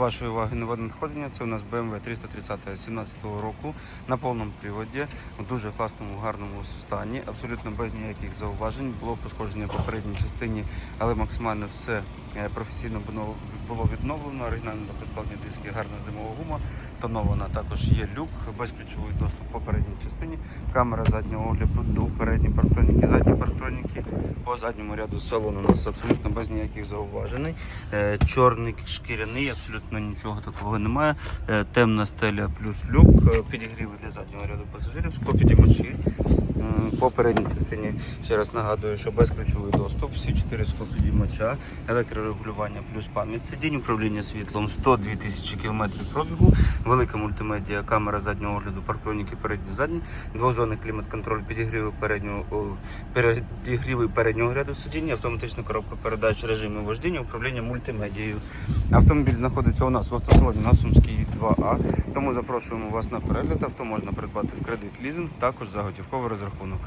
Вашої уваги нове надходження. Це у нас BMW 330 17 року на повному приводі, у дуже класному, гарному стані, абсолютно без ніяких зауважень. Було пошкодження попередній частині, але максимально все е, професійно було- відновлено. Оригінально безплатні диски, гарна зимова гума. Тонована також є люк, безключовий доступ попередній частині. Камера заднього огляду, передні парктроніки, задні парктроніки. По задньому ряду салону у нас абсолютно без ніяких зауважень. Е, Чорний шкіряний, абсолютно нічого такого немає. Е, Темна стеля плюс люк, е, підігріви для заднього ряду пасажирів, склопідіймачі. М, По передній частині ще раз нагадую, що безключовий доступ, всі чотири склопідіймача, електрорегулювання плюс пам'ять сидінь, управління світлом, 102 тисячі кілометрів пробігу, велика мультимедіа, камера заднього огляду, парктроніки передні задні, двозонний клімат-контроль, підігріви переднього о, переднього ряду сидіння, автоматична коробка передач, режими вождіння, управління мультимедією. Автомобіль знаходиться у нас в автосалоні на Сумській 2А, тому запрошуємо вас на перегляд. Авто можна придбати в кредит лізинг, також за готівковий розрахунок.